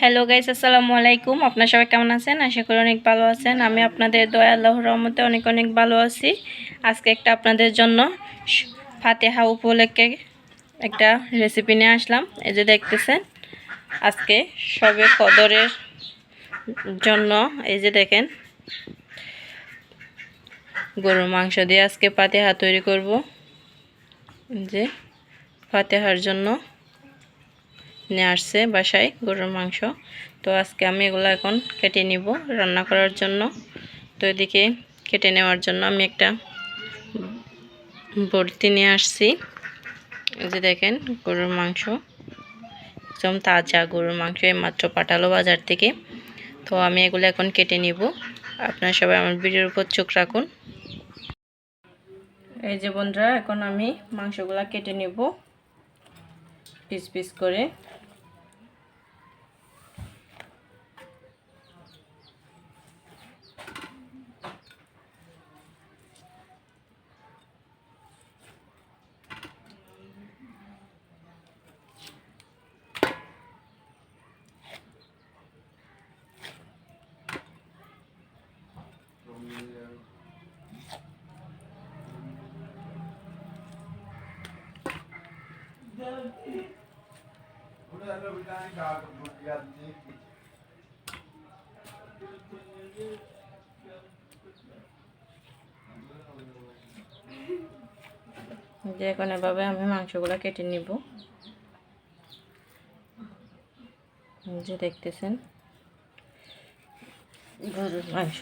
Hello guys আসসালামু আলাইকুম আপনার সবাই কেমন আছেন? আশা করি অনেক ভালো আছেন। আমি আপনাদের দয়া আল্লাহ রহমতে অনেক অনেক ভালো আছি। আজকে একটা আপনাদের জন্য ফাতেহা উপলক্ষে একটা রেসিপি নিয়ে আসলাম। এই যে দেখতেছেন, আজকে সবে কদরের জন্য, এই যে দেখেন, গরুর মাংস দিয়ে আজকে পাতেহা তৈরি করব। যে ফাতেহার জন্য নিয়ে আসছে বাসায় গরুর মাংস। তো আজকে আমি এগুলো এখন কেটে নিব রান্না করার জন্য। তো এদিকে কেটে নেওয়ার জন্য আমি একটা বড়তি নিয়ে আসছি। যে দেখেন গরুর মাংস। একদম তাজা গরুর মাংস মাত্র পাঠালো বাজার থেকে। তো আমি এগুলো এখন কেটে নিব। আপনারা সবাই আমার ভিডিওর উপর চোখ রাখুন। এই যে বন্ধুরা, এখন আমি মাংসগুলা কেটে নেব। পিস পিস করে। যে এখন এভাবে আমি মাংসগুলো কেটে নিব। যে দেখতেছেন গরুর মাংস।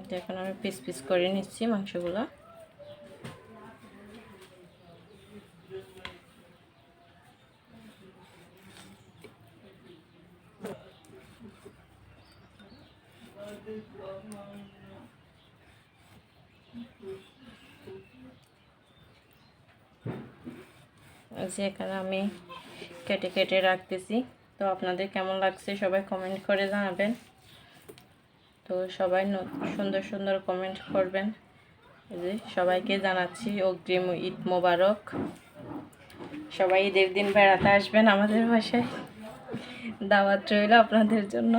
এটা এখন আমি পিস পিস করে নিচ্ছি মাংসগুলো। যে এখানে আমি কেটে কেটে রাখতেছি। তো আপনাদের কেমন লাগছে সবাই কমেন্ট করে জানাবেন। তো সবাই সুন্দর সুন্দর কমেন্ট করবেন। যে সবাইকে জানাচ্ছি অগ্রিম ঈদ মোবারক। সবাই ঈদের দিন বেড়াতে আসবেন আমাদের বাসায়। দাওয়াত রইল আপনাদের জন্য।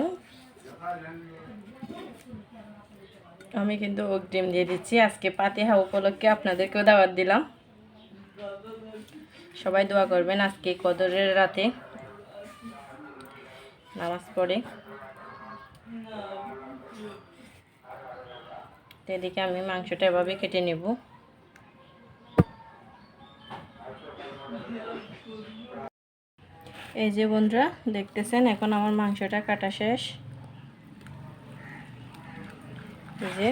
আমি কিন্তু অগ্রিম দিয়ে দিচ্ছি। আজকে পাতিহা উপলক্ষে আপনাদেরকেও দাওয়াত দিলাম। সবাই দোয়া করবেন আজকে কদরের রাতে। নামাজ পড়ে। এদিকে আমি মাংসটা এভাবে কেটে নেব। এই যে বন্ধুরা, দেখতেছেন, এখন আমার মাংসটা কাটা শেষ। এই যে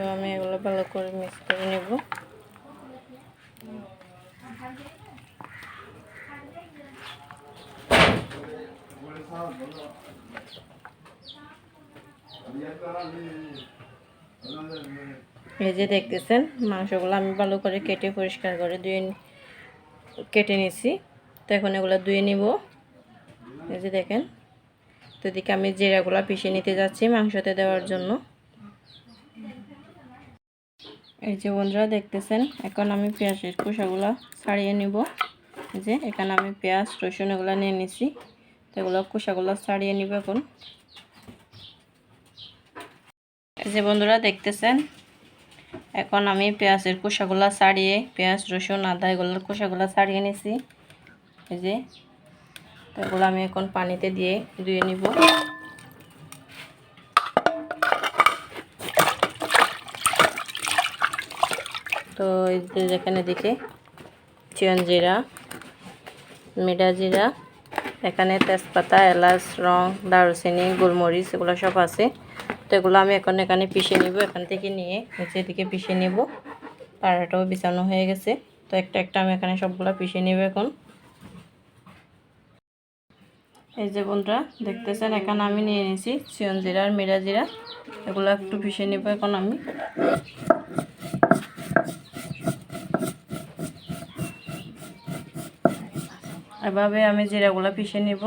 তো আমি এগুলো ভালো করে মিক্স করে নেব। এই যে দেখতেছেন, মাংসগুলো আমি ভালো করে কেটে পরিষ্কার করে ধুয়ে কেটে নিছি। তো এখন এগুলো ধুয়ে নিব। এই যে দেখেন, তো এদিকে আমি জিরাগুলো পিষে নিতে যাচ্ছি মাংসতে দেওয়ার জন্য। এই যে বন্ধুরা দেখতেছেন, এখন আমি পেঁয়াজের খোসাগুলো ছাড়িয়ে নিব। এই যে এখানে আমি পেঁয়াজ, রসুন এগুলো নিয়ে নিছি, তো এগুলো খোসাগুলো ছাড়িয়ে নিব এখন। এই যে বন্ধুরা দেখতেছেন, এখন আমি পেঁয়াজের খোসাগুলো ছাড়িয়ে পেঁয়াজ, রসুন, আদা এগুলোর খোসাগুলো ছাড়িয়ে নিছি। এই যে, তো এগুলো আমি এখন পানিতে দিয়ে ধুয়ে নিব। তো যেখানে দিকে চিয়ন জিরা মিডা জিরা এখানে তেজপাতা, এলাচ, রং, দারুচিনি, গোলমরিচ, এগুলো সব আছে। তো এগুলো আমি এখন এখানে পিষে নিব, এখান থেকে নিয়ে নিচের দিকে পিষে নিব। পাড়াটাও বিছানো হয়ে গেছে। তো একটা একটা আমি এখানে সবগুলো পিষে নিব এখন। এই যে বন্ধুরা, দেখতেছেন, এখানে আমি নিয়ে নিয়েছি চিয়ন জিরা আর মিরা জিরা এগুলো একটু পিষে নিব এখন আমি। এভাবে আমি জিরাগুলো পিষে নিব।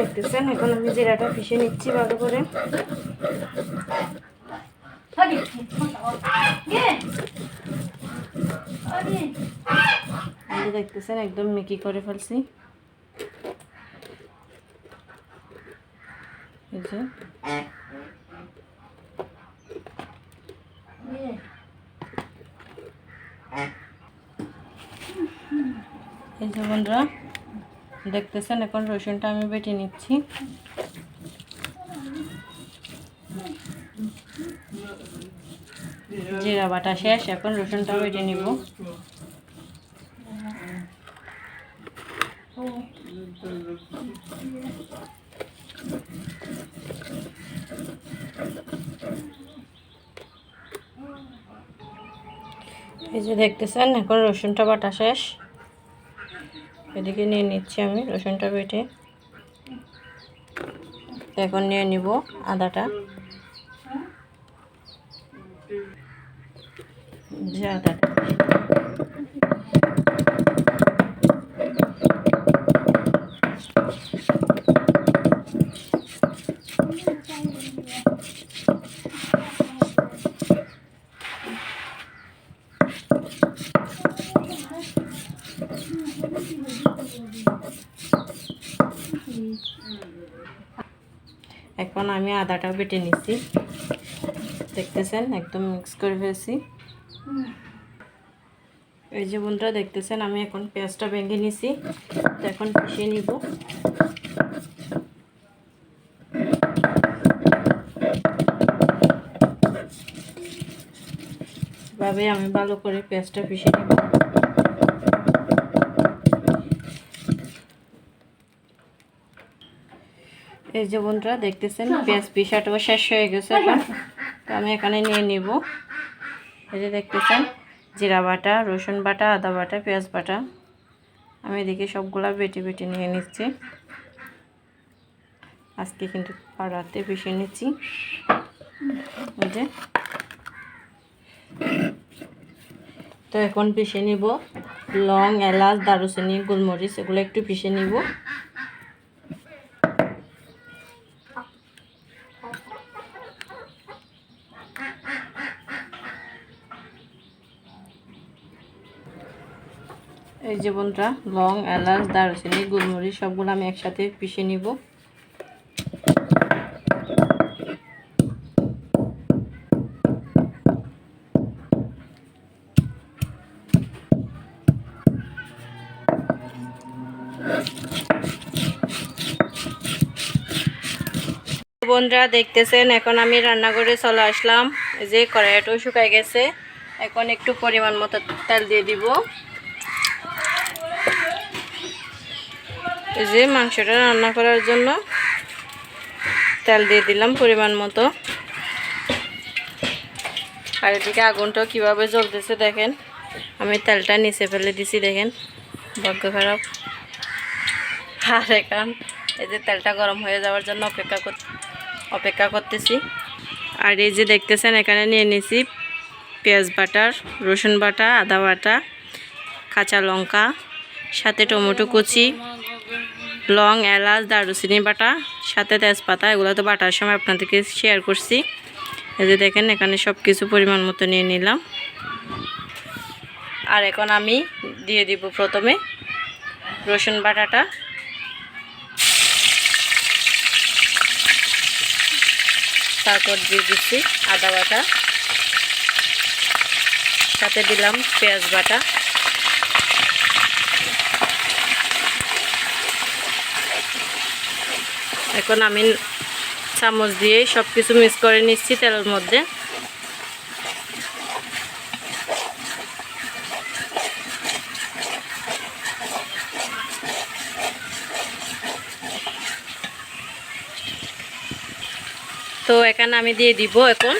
দেখতেছেন, এখন আমি নিচ্ছি করে। দেখতেছেন, একদম মিকি করে ফেলছি। এই যে। বন্ধুরা, দেখতেছেন, এখন রসুনটা আমি বেটে নিচ্ছি। জিরা বাটা শেষ, এখন রসুনটা বেটে নিব। এই যে দেখতেছেন, এখন রসুনটা বাটা শেষ। এদিকে নিয়ে নিচ্ছি আমি রসুনটা বেটে। এখন নিয়ে নিব আদাটা যে আদাটা এখন আমি আদাটাও বেটে নিচ্ছি। দেখতেছেন, একদম মিক্স করে ফেলছি। এই যে বন্ধুরা দেখতেছেন, আমি এখন পেঁয়াজটা ভেঙে নিছি। তো এখন পিষিয়ে নিব। ভাবে আমি ভালো করে পেঁয়াজটা পিষে নিব। এই যে বন্ধুরা দেখতেছেন পেঁয়াজ পিসাটাও শেষ হয়ে গেছে এখন। তো আমি এখানে নিয়ে নিব। এই যে দেখতেছেন জিরা বাটা রসুন বাটা আদা বাটা পেঁয়াজ বাটা। আমি এদিকে সবগুলা বেটে বেটে নিয়ে নিচ্ছি। আজকে কিন্তু পাড়াতে পিষে নিচ্ছি। এই যে। তো এখন পিষে নিব। লং এলাচ দারুচিনি গোলমরিচ এগুলো একটু পিষে নিব এই যে বন্ধুরা লং, এলাচ, দারুচিনি, গোলমরিচ, সবগুলো আমি একসাথে পিষে নিব। বন্ধুরা, দেখতেছেন, এখন আমি রান্নাঘরে চলে আসলাম। যে কড়াইটাও শুকাই গেছে। এখন একটু পরিমাণ মতো তেল দিয়ে দিব। এই যে মাংসটা রান্না করার জন্য তেল দিয়ে দিলাম পরিমাণ মতো। আর এদিকে আগুনটাও কীভাবে জ্বলতেছে দেখেন। আমি তেলটা নিচে ফেলে দিছি দেখেন। ভাগ্য খারাপ। আর এখন এই যে তেলটা গরম হয়ে যাওয়ার জন্য অপেক্ষা কর অপেক্ষা করতেছি। আর এই যে দেখতেছেন, এখানে নিয়ে নিছি পেঁয়াজ বাটার রসুন বাটা, আদা বাটা, কাঁচা লঙ্কা, সাথে টমেটো কুচি লং, এলাচ, দারুচিনি, বাটা, সাথে তেজপাতা, এগুলো তো বাটার সময় আপনাদেরকে শেয়ার করছি। এই যে দেখেন, এখানে সব কিছু পরিমাণ মতো নিয়ে নিলাম। আর এখন আমি দিয়ে দিব প্রথমে রসুন বাটাটা। তারপর দিয়ে দিচ্ছি আদা বাটা। সাথে দিলাম পেঁয়াজ বাটা। এখন আমি চামচ দিয়ে সব কিছু মিক্স করে নিচ্ছি তেলের মধ্যে। তো এখানে আমি দিয়ে দিব এখন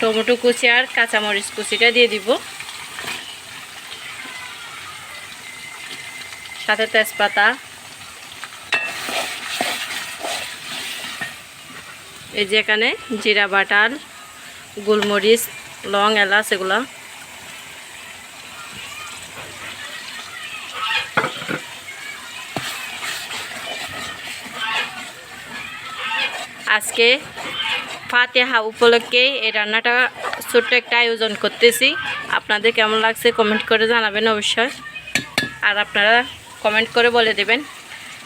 টমেটো কুচি আর কাঁচামরিচ কুচিটা দিয়ে দিব। সাথে তেজপাতা। এই যে এখানে জিরা বাটার, গোলমরিচ, লং এলাচ এগুলো। আজকে ফাতেহা উপলক্ষে এই রান্নাটা ছোট্ট একটা আয়োজন করতেছি। আপনাদের কেমন লাগছে কমেন্ট করে জানাবেন অবশ্যই। আর আপনারা কমেন্ট করে বলে দেবেন।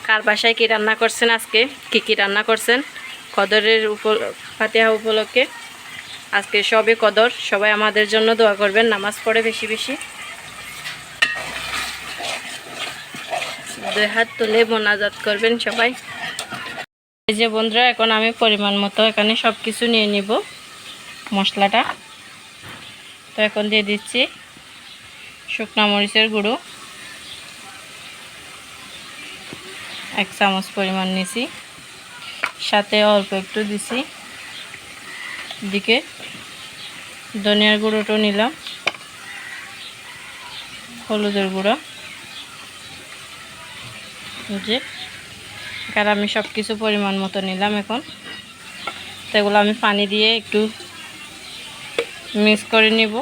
কার বাসায় কী রান্না করছেন আজকে? কি কি রান্না করছেন? কদরের উপ ফাতেহা উপলক্ষে। আজকে সবে কদর। সবাই আমাদের জন্য দোয়া করবেন, নামাজ পড়ে বেশি বেশি। দুই হাত তুলে মোনাজাত করবেন সবাই। এই যে বন্ধুরা, এখন আমি পরিমাণ মতো এখানে সব কিছু নিয়ে নিব মশলাটা। তো এখন দিয়ে দিচ্ছি শুকনা মরিচের গুঁড়ো। এক চামচ পরিমাণ নিছি। সাথে অল্প একটু দিছি। দিকে ধনিয়ার গুঁড়োটাও নিলাম। হলুদের গুঁড়ো। যে আর আমি সব কিছু পরিমাণ মতো নিলাম এখন। তো এগুলো আমি পানি দিয়ে একটু মিক্স করে নিব।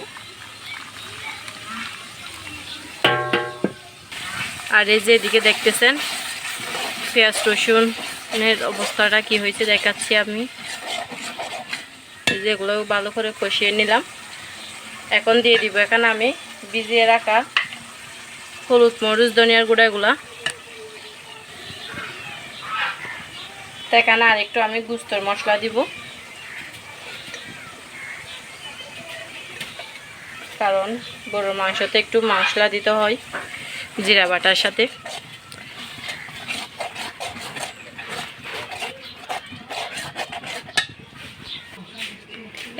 আর এই যে এদিকে দেখতেছেন পেঁয়াজ রসুনের অবস্থাটা কি হয়েছে দেখাচ্ছি আমি। যেগুলো ভালো করে কষিয়ে নিলাম। এখন দিয়ে দিব এখানে আমি ভিজিয়ে রাখা হলুদ, মরিচ, ধনিয়ার গুঁড়াগুলা। তো এখানে আর একটু আমি গুস্তর মশলা দিব। কারণ গরুর মাংসতে একটু মশলা দিতে হয় জিরা বাটার সাথে।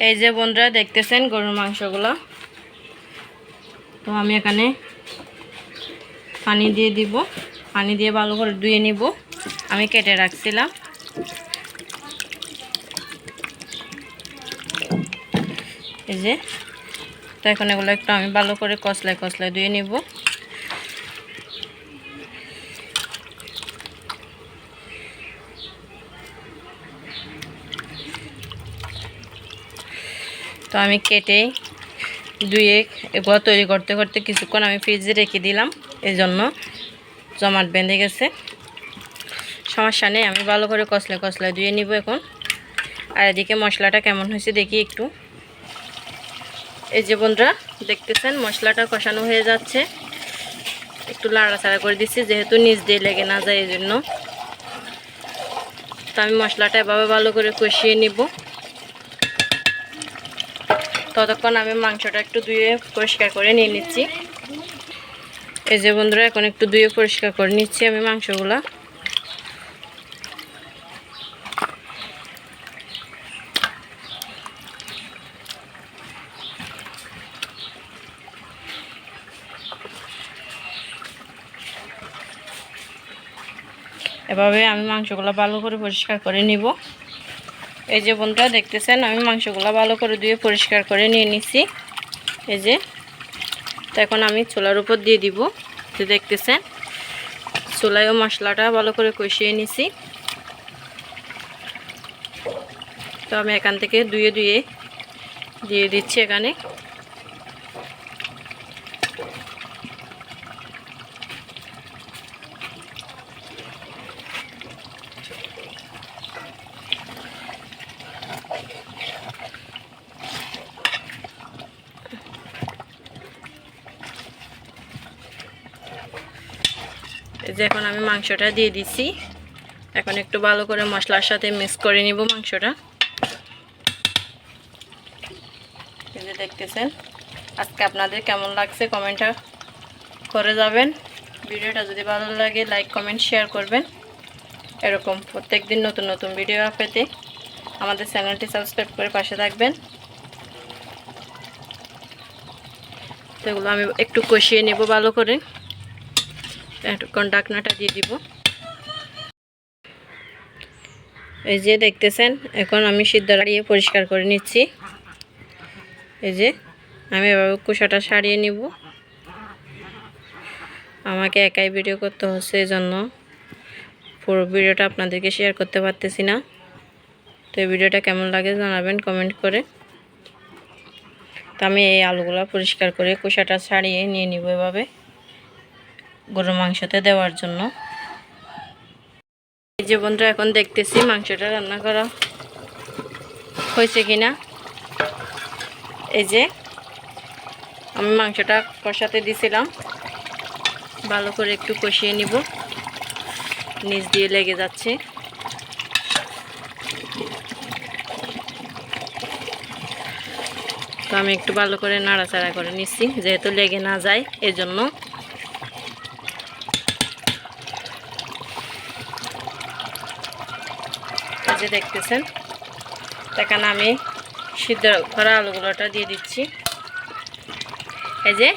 এই যে বন্ধুরা, দেখতেছেন গরুর মাংসগুলো? তো আমি এখানে পানি দিয়ে দিব। পানি দিয়ে ভালো করে ধুয়ে নিব। আমি কেটে রাখছিলাম। এই যে, তো এখন এগুলো একটু আমি ভালো করে কষলায় কষলায় ধুয়ে নিব। তো আমি কেটে ধুয়ে এগুলো তৈরি করতে করতে কিছুক্ষণ আমি ফ্রিজে রেখে দিলাম এই জন্য জমাট বেঁধে গেছে। সমস্যা নেই, আমি ভালো করে কষলে কষলে ধুয়ে নিব এখন। আর এদিকে মশলাটা কেমন হয়েছে দেখি একটু। এই যে বন্ধুরা, দেখতেছেন মশলাটা কষানো হয়ে যাচ্ছে। একটু লাড়াচাড়া করে দিচ্ছি, যেহেতু নিচ দিয়ে লেগে না যায় এই জন্য তো আমি মশলাটা এভাবে ভালো করে কষিয়ে নিব। ততক্ষণ আমি মাংসটা একটু ধুয়ে পরিষ্কার করে নিয়ে নিচ্ছি। এই যে বন্ধুরা, এখন একটু ধুয়ে পরিষ্কার করে নিচ্ছি আমি মাংসগুলা। এভাবে আমি মাংসগুলো ভালো করে পরিষ্কার করে নিব। এই যে বন্ধুরা, দেখতেছেন? আমি মাংসগুলো ভালো করে ধুয়ে পরিষ্কার করে নিয়ে নিছি। এই যে, তো এখন আমি চুলার উপর দিয়ে দিব। যে দেখতেছেন? চুলায়ও মশলাটা ভালো করে কষিয়ে নিছি। তো আমি এখান থেকে ধুয়ে ধুয়ে দিয়ে দিচ্ছি এখানে। যে এখন আমি মাংসটা দিয়ে দিছি। এখন একটু ভালো করে মশলার সাথে মিক্স করে নিব মাংসটা। দেখতেছেন, আজকে আপনাদের কেমন লাগছে কমেন্টটা করে যাবেন। ভিডিওটা যদি ভালো লাগে লাইক কমেন্ট শেয়ার করবেন। এরকম প্রত্যেক দিন নতুন নতুন ভিডিও পেতে আমাদের চ্যানেলটি সাবস্ক্রাইব করে পাশে থাকবেন। তো এগুলো আমি একটু কষিয়ে নেব ভালো করে। এখন ডাকনাটা দিয়ে দিব। এই যে দেখতেছেন, এখন আমি সিদ্ধ দাঁড়িয়ে পরিষ্কার করে নিচ্ছি। এই যে আমি এভাবে কুসাটা সারিয়ে নিব। আমাকে একাই ভিডিও করতে হচ্ছে এই জন্য পুরো ভিডিওটা আপনাদেরকে শেয়ার করতে পারতেছি না। তো এই ভিডিওটা কেমন লাগে জানাবেন কমেন্ট করে। তো আমি এই আলুগুলো পরিষ্কার করে কোষাটা ছাড়িয়ে নিয়ে নিব এভাবে। গরুর মাংসতে দেওয়ার জন্য। এই যে বন্ধুরা, এখন দেখতেছি মাংসটা রান্না করা হয়েছে কিনা। এই যে আমি মাংসটা কষাতে দিছিলাম। ভালো করে একটু কষিয়ে নিব। নিচ দিয়ে লেগে যাচ্ছে। তো আমি একটু ভালো করে নাড়াচাড়া করে নিচ্ছি, যেহেতু লেগে না যায়, এজন্য যে দেখতেছেন, এখানে আমি সিদ্ধ করা আলুগুলোটা দিয়ে দিচ্ছি। এই যে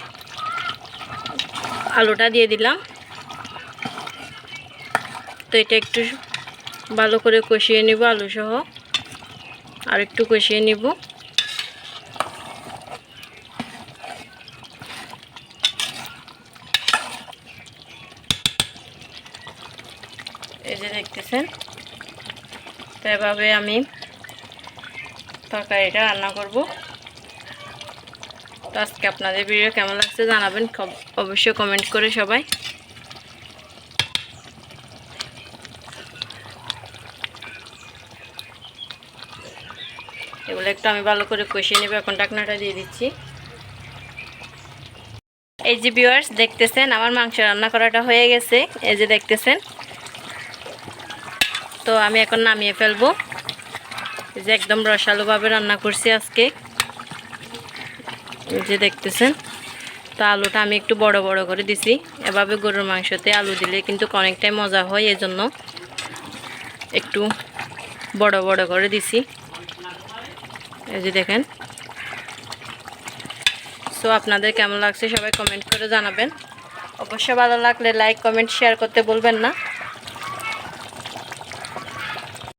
আলুটা দিয়ে দিলাম। তো এটা একটু ভালো করে কষিয়ে নিব আলু সহ আর একটু কষিয়ে নিব। এই যে দেখতেছেন তো এভাবে আমি তরকারিটা রান্না করব। তো আজকে আপনাদের ভিডিও কেমন লাগছে জানাবেন অবশ্যই কমেন্ট করে সবাই। এগুলো একটু আমি ভালো করে কষিয়ে নেব, এখন ডাকনাটা দিয়ে দিচ্ছি। এই যে ভিউয়ার্স দেখতেছেন, আমার মাংস রান্না করাটা হয়ে গেছে, এই যে দেখতেছেন। তো আমি এখন নামিয়ে ফেলব। এই যে একদম রসালোভাবে রান্না করছি আজকে। এই যে দেখতেছেন, তো আলুটা আমি একটু বড় বড় করে দিছি। এভাবে গরুর মাংসতে আলু দিলে কিন্তু অনেকটাই মজা হয়, এজন্য একটু বড় বড় করে দিছি। এই যে দেখেন। সো আপনাদের কেমন লাগছে সবাই কমেন্ট করে জানাবেন। অবশ্যই ভালো লাগলে লাইক, কমেন্ট, শেয়ার করতে বলবেন না।